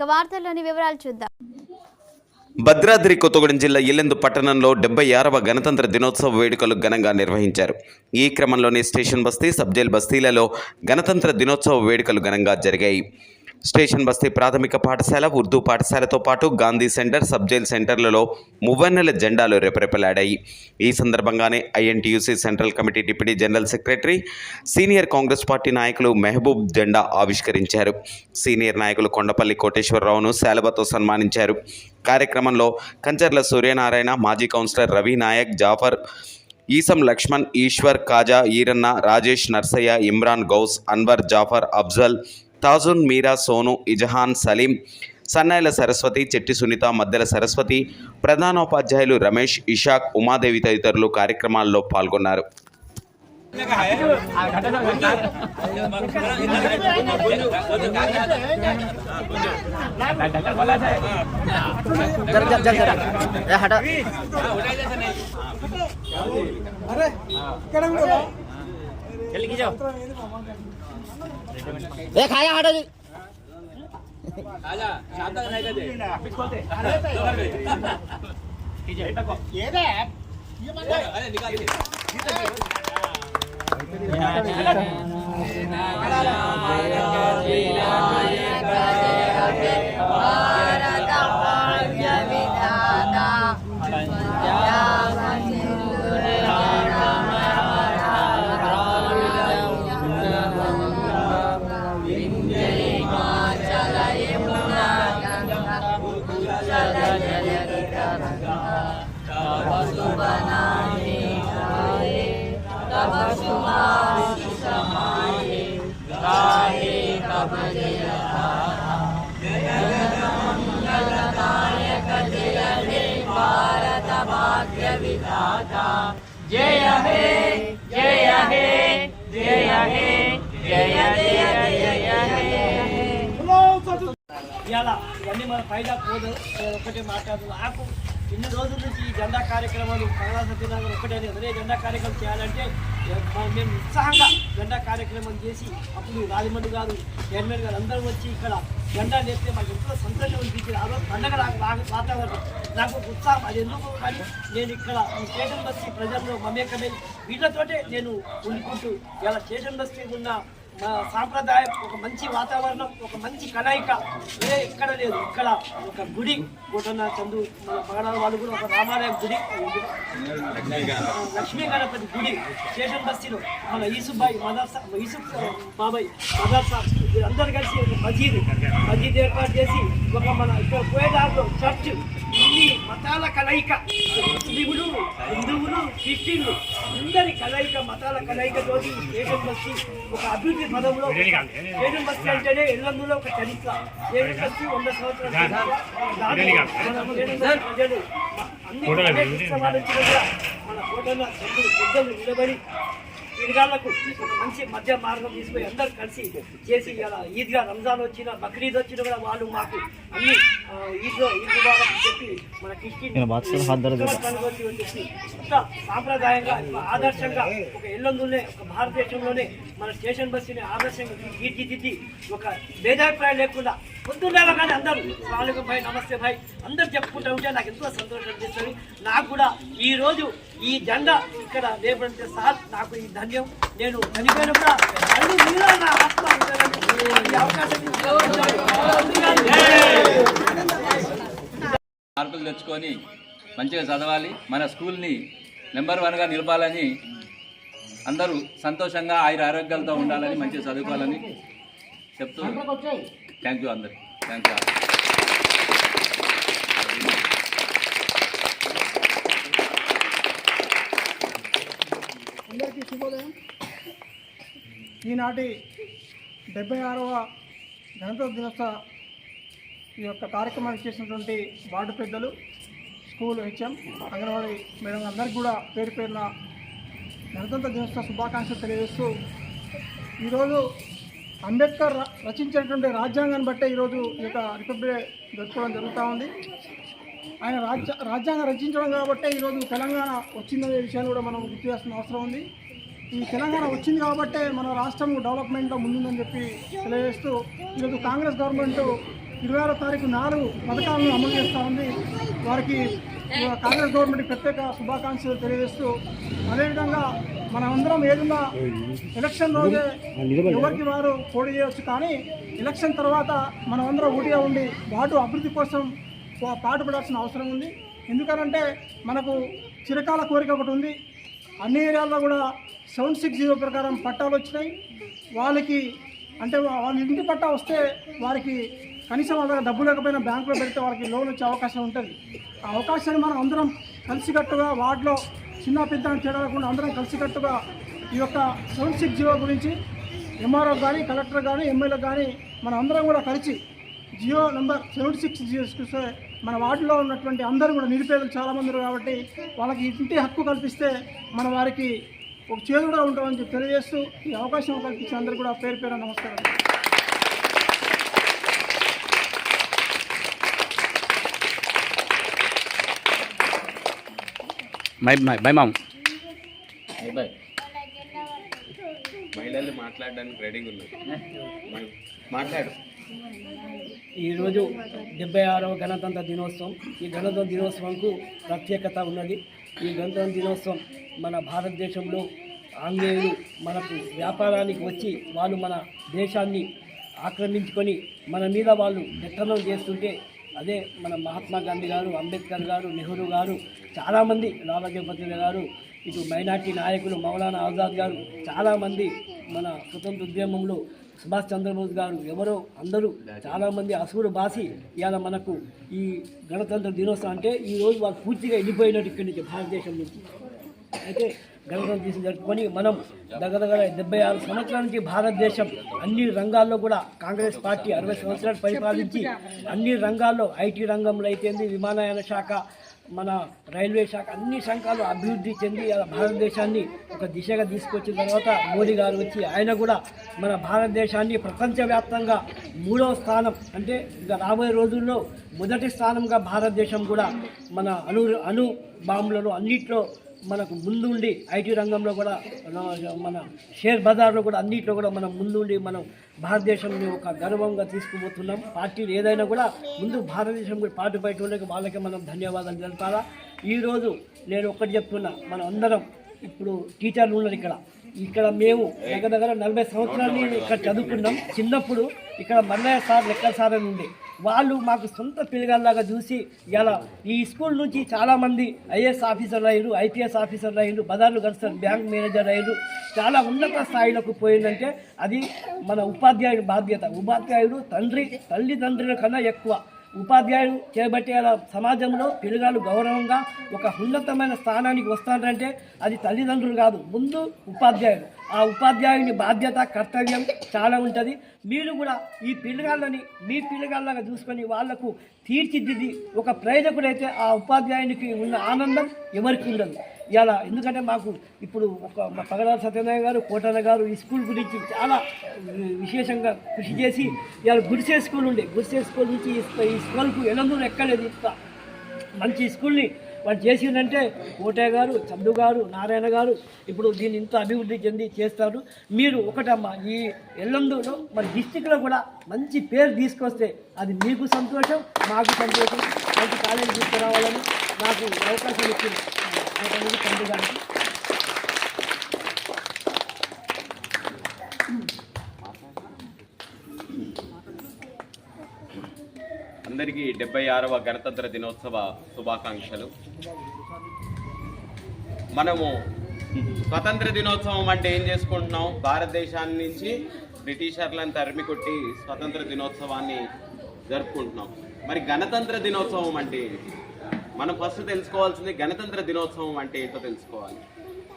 ఇక వార్తల్లోని వివరాలు చూద్దాం. భద్రాద్రి కొత్తగూడెం జిల్లా ఇల్లెందు పట్టణంలో డెబ్బై ఆరవ గణతంత్ర దినోత్సవ వేడుకలు ఘనంగా నిర్వహించారు. ఈ క్రమంలోనే స్టేషన్ బస్తీ సబ్జైల్ బస్తీలలో గణతంత్ర దినోత్సవ వేడుకలు ఘనంగా జరిగాయి. స్టేషన్ బస్తీ ప్రాథమిక పాఠశాల ఉర్దూ పాఠశాలతో పాటు గాంధీ సెంటర్ సబ్జైల్ సెంటర్లలో మువ్వన్నెల జెండాలు రెపరెపలాడాయి. ఈ సందర్భంగానే INTUC central committee deputy general secretary senior Congress party నాయకులు మెహబూబ్ జెండా ఆవిష్కరించారు. సీనియర్ నాయకులు కొండపల్లి కోటేశ్వరరావును శాలబతో సన్మానించారు. కార్యక్రమంలో కంచర్ల సూర్యనారాయణ మాజీ కౌన్సిలర్ రవి నాయక్ జాఫర్ ఈసం లక్ష్మణ్ ఈశ్వర్ కాజా ఈరన్న రాజేష్ నర్సయ్య ఇమ్రాన్ గౌస్ అన్వర్ జాఫర్ అఫ్జల్ తాజున్ మీరా సోను ఇజహాన్ సలీం సన్నాయిల సరస్వతి చెట్టి సునీత మద్దెల సరస్వతి ప్రధానోపాధ్యాయులు రమేష్ ఇషాక్ ఉమాదేవి తదితరులు కార్యక్రమాల్లో పాల్గొన్నారు. जरा जरा जरा जरा ए हटा జయ హే జయ హే జయ హే జయ జయ జయ హే. ఇలా ఇవన్నీ మన పైదా పోదు ఒకటి మాట్లాడుతుంది ఆకు ఇన్ని రోజుల నుంచి ఈ జెండా కార్యక్రమాలు కళా సత్యనారాయణ ఒక్కటే అదే జెండా కార్యక్రమం చేయాలంటే మేము ఉత్సాహంగా జెండా కార్యక్రమం చేసి అప్పుడు రాజమండ్రి గారు చైర్మన్ గారు అందరూ వచ్చి ఇక్కడ జెండా నేస్తే మాకు ఎంతో సంతోషం అనిపించింది. ఆ రోజు పండగ నాకు వాతావరణం. నాకు ఉత్సాహం. అది ఎందుకు కానీ నేను ఇక్కడ ఈ స్టేషన్ బస్సు ప్రజల్లో మమేకమై వీళ్ళతోటే నేను ఉండుకుంటూ ఇలా స్టేషన్ బస్సు ఉన్న సాంప్రదాయం ఒక మంచి వాతావరణం ఒక మంచి కలయిక. ఏ ఎక్కడ లేదు. ఇక్కడ ఒక గుడి కోటన్న చందు మన పగడాల వాళ్ళు కూడా ఒక రామాలయం గుడి. లక్ష్మీ గణపతి గుడి స్టేషన్ బస్తీలో మన ఈసుబాయి మదర్సా ఈసు బాబాయ్ మదర్సా అందరు కలిసి ఒక మజీద్ మజీద్ ఏర్పాటు చేసి ఒక మన ఇక్కడ పోయేదారులో చర్చ్ ఇన్ని మతాల కలయిక. ముస్లిములు హిందువులు క్రిస్టియన్లు అందరి కలయిక మతాల కలయిక తోటి స్టేషన్ బస్తి ఒక అభివృద్ధి పదంలో స్టేషన్ బస్తి అంటేనే ఎల్లందులో ఒక చరిత్ర. స్టేషన్ బస్తి వంద సంవత్సరాల ప్రజలు అన్ని మన సభ్యులు పెద్దలు నిలబడి ఈద్గాళ్ళకు మంచి మధ్య మార్గం తీసుకుని అందరు కలిసి చేసి ఇలా ఈద్గా రంజాన్ వచ్చిన బక్రీద్ వచ్చినా కూడా వాళ్ళు మాకు అన్ని ఈద్లో ఈద్ ముబారక్ చెప్పి మన ఇంత సాంప్రదాయంగా ఆదర్శంగా ఒక ఎల్లందులోనే ఒక భారతదేశంలోనే మన స్టేషన్ బస్సుని ఆదర్శంగా తీర్చిదిద్ది ఒక భేదాభిప్రాయం లేకుండా పొద్దున్నేలా కానీ అందరూ స్వామికం భాయ్ నమస్తే భాయ్ అందరు చెప్పుకుంటూ ఉంటే నాకు ఎంతో సంతోషం అనిపిస్తుంది. నాకు కూడా ఈ రోజు ఈ జెండా ఇక్కడ లేపడంతో సార్ నాకు ఈ ధన్యం. నేను చనిపోయిన కూడా అన్ని మీలో నా ఆత్మ ఈ అవకాశం మార్కులు తెచ్చుకొని మంచిగా చదవాలి. మన స్కూల్ని నెంబర్ వన్గా నిలపాలని అందరూ సంతోషంగా ఆయుర ఆరోగ్యాలతో ఉండాలని మంచిగా చదువుకోవాలని చెప్తూ థ్యాంక్ యూ అందరు థ్యాంక్ యూ అందరికీ శుభోదయం. ఈనాటి డెబ్బై ఆరవ గణతంత్ర దినోత్సవ ఈ యొక్క కార్యక్రమాన్ని చేసినటువంటి వార్డు పెద్దలు స్కూల్ హెచ్ఎం అంగన్వాడీ మేడం అందరికీ కూడా పేరు పేరున గణతంత్ర దినోత్సవ శుభాకాంక్షలు తెలియజేస్తూ ఈరోజు అంబేద్కర్ ర- రచించినటువంటి రాజ్యాంగాన్ని బట్టే ఈరోజు ఈ యొక్క రిపబ్లిక్ జరుపుకోవడం జరుగుతూ ఉంది. ఆయన రాజ్య రాజ్యాంగం రచించడం కాబట్టే ఈరోజు తెలంగాణ వచ్చిందనే విషయాన్ని కూడా మనం గుర్తు చేస్తున్న అవసరం ఉంది. ఈ తెలంగాణ వచ్చింది కాబట్టే మన రాష్ట్రం డెవలప్మెంట్లో ముందుందని చెప్పి తెలియజేస్తూ ఈరోజు కాంగ్రెస్ గవర్నమెంట్ ఇరవై ఆరో తారీఖు నాలుగు పథకాలను అమలు చేస్తూ ఉంది. వారికి కాంగ్రెస్ గవర్నమెంట్ ప్రత్యేక శుభాకాంక్షలు తెలియజేస్తూ అదేవిధంగా మనమందరం ఏదన్నా ఎలక్షన్ రోజే ఎవరికి వారు పోటీ చేయవచ్చు కానీ ఎలక్షన్ తర్వాత మనమందరం ఊటిగా ఉండి వాటు అభివృద్ధి కోసం పాటుపడాల్సిన అవసరం ఉంది. ఎందుకనంటే మనకు చిరకాల కోరిక ఒకటి ఉంది. అన్ని ఏరియాల్లో కూడా సెవెన్ సిక్స్ జీరో ప్రకారం పట్టాలు వచ్చినాయి. వాళ్ళకి అంటే వాళ్ళ ఇంటి పట్టా వస్తే వారికి కనీసం వాళ్ళ దగ్గర డబ్బు లేకపోయినా బ్యాంకులో పెడితే వాళ్ళకి లోన్ వచ్చే అవకాశం ఉంటుంది. ఆ అవకాశాన్ని మనం అందరం కలిసికట్టుగా వార్డులో చిన్న పెద్ద తేడా లేకుండా అందరం కలిసికట్టుగా ఈ యొక్క సెవెన్ సిక్స్ జీరో గురించి ఎంఆర్ఓ కానీ కలెక్టర్ కానీ ఎమ్మెల్యే కానీ మనం అందరం కూడా కలిసి GO number seven six GO చూస్తే మన వార్డులో ఉన్నటువంటి అందరూ కూడా నిరుపేదలు చాలామంది కాబట్టి వాళ్ళకి ఇంటి హక్కు కల్పిస్తే మన వారికి ఒక చేదు కూడా ఉంటామని చెప్పి తెలియజేస్తూ ఈ అవకాశం కల్పించిన అందరూ కూడా పేరు పేరు నమస్కారం. My my my mom. మహిళలు మాట్లాడడానికి రెడీగా ఉన్నారు. మాట్లాడు. ఈరోజు డెబ్బై ఆరవ గణతంత్ర దినోత్సవం. ఈ గణతంత్ర దినోత్సవంకు ప్రత్యేకత ఉన్నది. ఈ గణతంత్ర దినోత్సవం మన భారతదేశంలో ఆంగ్లేయులు మనకు వ్యాపారానికి వచ్చి వాళ్ళు మన దేశాన్ని ఆక్రమించుకొని మన మీద వాళ్ళు నెట్టనం చేస్తుంటే అదే మన మహాత్మా గాంధీ గారు అంబేద్కర్ గారు నెహ్రూ గారు చాలామంది లాలాజీ గారు ఇటు మైనార్టీ నాయకులు మౌలానా ఆజాద్ గారు చాలామంది మన స్వతంత్ర ఉద్యమంలో సుభాష్ చంద్రబోస్ గారు ఎవరో అందరూ చాలామంది అసురు బాసి ఇవాళ మనకు ఈ గణతంత్ర దినోత్సవం అంటే ఈ రోజు వాళ్ళు పూర్తిగా వెళ్ళిపోయినట్టు ఇక్కడి నుంచి భారతదేశం నుంచి. అయితే గణతంత్ర తీసి జరుపుకొని మనం దగ్గర దగ్గర డెబ్బై ఆరు సంవత్సరాల నుంచి భారతదేశం అన్ని రంగాల్లో కూడా కాంగ్రెస్ పార్టీ అరవై సంవత్సరాలు పరిపాలించి అన్ని రంగాల్లో ఐటీ రంగంలో అయితేంది విమానయాన శాఖ మన రైల్వే శాఖ అన్ని సంఘాలు అభివృద్ధి చెంది భారతదేశాన్ని ఒక దిశగా తీసుకొచ్చిన తర్వాత మోడీ గారు వచ్చి ఆయన కూడా మన భారతదేశాన్ని ప్రపంచవ్యాప్తంగా మూడవ స్థానం అంటే ఇంకా రాబోయే రోజుల్లో మొదటి స్థానంగా భారతదేశం కూడా మన అణు అణు బాంబులలో అన్నిట్లో మనకు ముందుండి ఐటీ రంగంలో కూడా మన- షేర్ బజార్లో కూడా అన్నిట్లో కూడా మనం ముందుండి మనం భారతదేశంని ఒక గర్వంగా తీసుకుపోతున్నాం. పార్టీలు ఏదైనా కూడా ముందు భారతదేశం కూడా పాటు బయట వాళ్ళకి వాళ్ళకి మనం ధన్యవాదాలు తెలపాలా ఈరోజు నేను ఒక్కటి చెప్తున్నా మనం అందరం ఇప్పుడు టీచర్లు ఉన్నారు ఇక్కడ. ఇక్కడ మేము దగ్గర దగ్గర నలభై సంవత్సరాలు ఇక్కడ చదువుకున్నాం. చిన్నప్పుడు ఇక్కడ మల్లయ్య సార్ లెక్క సార్ అని ఉండే. వాళ్ళు మాకు సొంత పిల్లగాళ్ళలాగా చూసి ఇలా ఈ స్కూల్ నుంచి చాలామంది ఐఏఎస్ ఆఫీసర్లు అయ్యారు ఐపీఎస్ ఆఫీసర్లు అయ్యారు బదార్లు కలుస్తారు బ్యాంక్ మేనేజర్ అయ్యారు. చాలా ఉన్నత స్థాయిలోకి పోయిందంటే అది మన ఉపాధ్యాయుడి బాధ్యత. ఉపాధ్యాయుడు తండ్రి తల్లిదండ్రుల కన్నా ఎక్కువ. ఉపాధ్యాయుడు చేపట్టే సమాజంలో పిల్లగాళ్ళు గౌరవంగా ఒక ఉన్నతమైన స్థానానికి వస్తారంటే అది తల్లిదండ్రులు కాదు ముందు ఉపాధ్యాయులు. ఆ ఉపాధ్యాయుని బాధ్యత కర్తవ్యం చాలా ఉంటుంది. మీరు కూడా ఈ పిల్లగాళ్ళని మీ పిల్లగాళ్ళగా చూసుకొని వాళ్ళకు తీర్చిదిద్ది ఒక ప్రయోజకుడైతే ఆ ఉపాధ్యాయునికి ఉన్న ఆనందం ఎవరికి ఉండదు. ఇలా ఎందుకంటే మాకు ఇప్పుడు ఒక మా పగడాల సత్యనారాయణ గారు కోటన్న గారు ఈ స్కూల్ గురించి చాలా విశేషంగా కృషి చేసి ఇవాళ గుడిసే స్కూల్ ఉండే. గుడిసే స్కూల్ నుంచి ఈ స్కూల్కు ఎలందరూ ఎక్కలేదు ఇస్తా మంచి స్కూల్ని వాళ్ళు చేసిందంటే కోటయ్య గారు చందు గారు నారాయణ గారు ఇప్పుడు దీన్ని ఇంత అభివృద్ధి చెంది చేస్తారు. మీరు ఒకటమ్మా ఈ ఎల్లందులో మరి డిస్టిక్లో కూడా మంచి పేరు తీసుకొస్తే అది మీకు సంతోషం మాకు సంతోషం. మంచి కాలేజీ తీసుకురావాలని నాకు అవకాశం ఇచ్చింది. అందరికీ డెబ్బై ఆరవ గణతంత్ర దినోత్సవ శుభాకాంక్షలు. మనము స్వతంత్ర దినోత్సవం అంటే ఏం చేసుకుంటున్నాం? భారతదేశాన్ని నుంచి బ్రిటిషర్లను తరిమి కొట్టి స్వతంత్ర దినోత్సవాన్ని జరుపుకుంటున్నాం. మరి గణతంత్ర దినోత్సవం అంటే ఏంటి? మనం ఫస్ట్ తెలుసుకోవాల్సింది గణతంత్ర దినోత్సవం అంటే ఏంటో తెలుసుకోవాలి.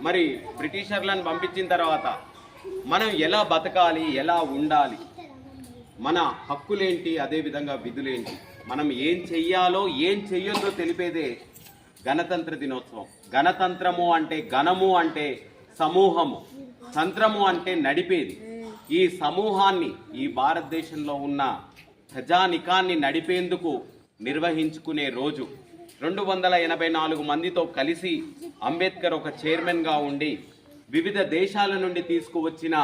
మరి బ్రిటిషర్లను పంపించిన తర్వాత మనం ఎలా బతకాలి ఎలా ఉండాలి మన హక్కులేంటి అదేవిధంగా విధులేంటి మనం ఏం చెయ్యాలో ఏం చెయ్యొద్దో తెలిపేదే గణతంత్ర దినోత్సవం. గణతంత్రము అంటే గణము అంటే సమూహము. తంత్రము అంటే నడిపేది. ఈ సమూహాన్ని ఈ భారతదేశంలో ఉన్న ప్రజానికాన్ని నడిపేందుకు నిర్వహించుకునే రోజు. రెండు వందల ఎనభై నాలుగు మందితో కలిసి అంబేద్కర్ ఒక చైర్మన్గా ఉండి వివిధ దేశాల నుండి తీసుకువచ్చిన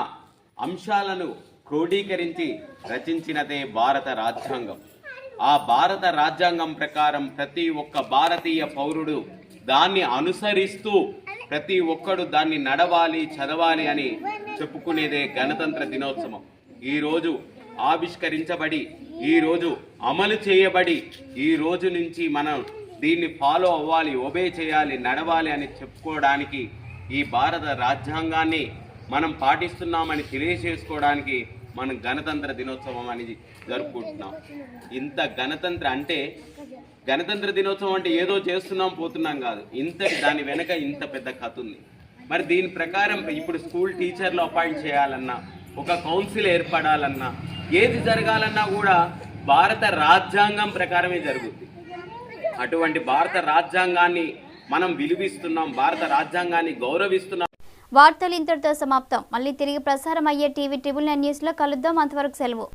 అంశాలను క్రోడీకరించి రచించినదే భారత రాజ్యాంగం. ఆ భారత రాజ్యాంగం ప్రకారం ప్రతి ఒక్క భారతీయ పౌరుడు దాన్ని అనుసరిస్తూ ప్రతి ఒక్కడు దాన్ని నడవాలి చదవాలి అని చెప్పుకునేదే గణతంత్ర దినోత్సవం. ఈరోజు ఆవిష్కరించబడి ఈరోజు అమలు చేయబడి ఈ రోజు నుంచి మనం దీన్ని ఫాలో అవ్వాలి ఒబే చేయాలి నడవాలి అని చెప్పుకోవడానికి ఈ భారత రాజ్యాంగాన్ని మనం పాటిస్తున్నామని తెలియజేసుకోవడానికి మనం గణతంత్ర దినోత్సవం అనేది జరుపుకుంటున్నాం. ఇంత గణతంత్ర అంటే గణతంత్ర దినోత్సవం అంటే ఏదో చేస్తున్నాం పోతున్నాం కాదు. ఇంత దాని వెనక ఇంత పెద్ద కథ ఉంది. మరి దీని ప్రకారం ఇప్పుడు స్కూల్ టీచర్లు అపాయింట్ చేయాలన్నా ఒక కౌన్సిల్ ఏర్పడాలన్నా ఏది జరగాలన్నా కూడా భారత రాజ్యాంగం ప్రకారమే జరుగుతుంది అటువంటి భారత రాజ్యాంగాన్ని మనం విలువిస్తున్నాం భారత రాజ్యాంగాన్ని గౌరవిస్తున్నాం. వార్తలు ఇంతటితో సమాప్తం. మళ్ళీ తిరిగి ప్రసారం అయ్యే టీవీ ట్రిబుల్ నైన్ న్యూస్లో కలుద్దాం. అంతవరకు సెలవు.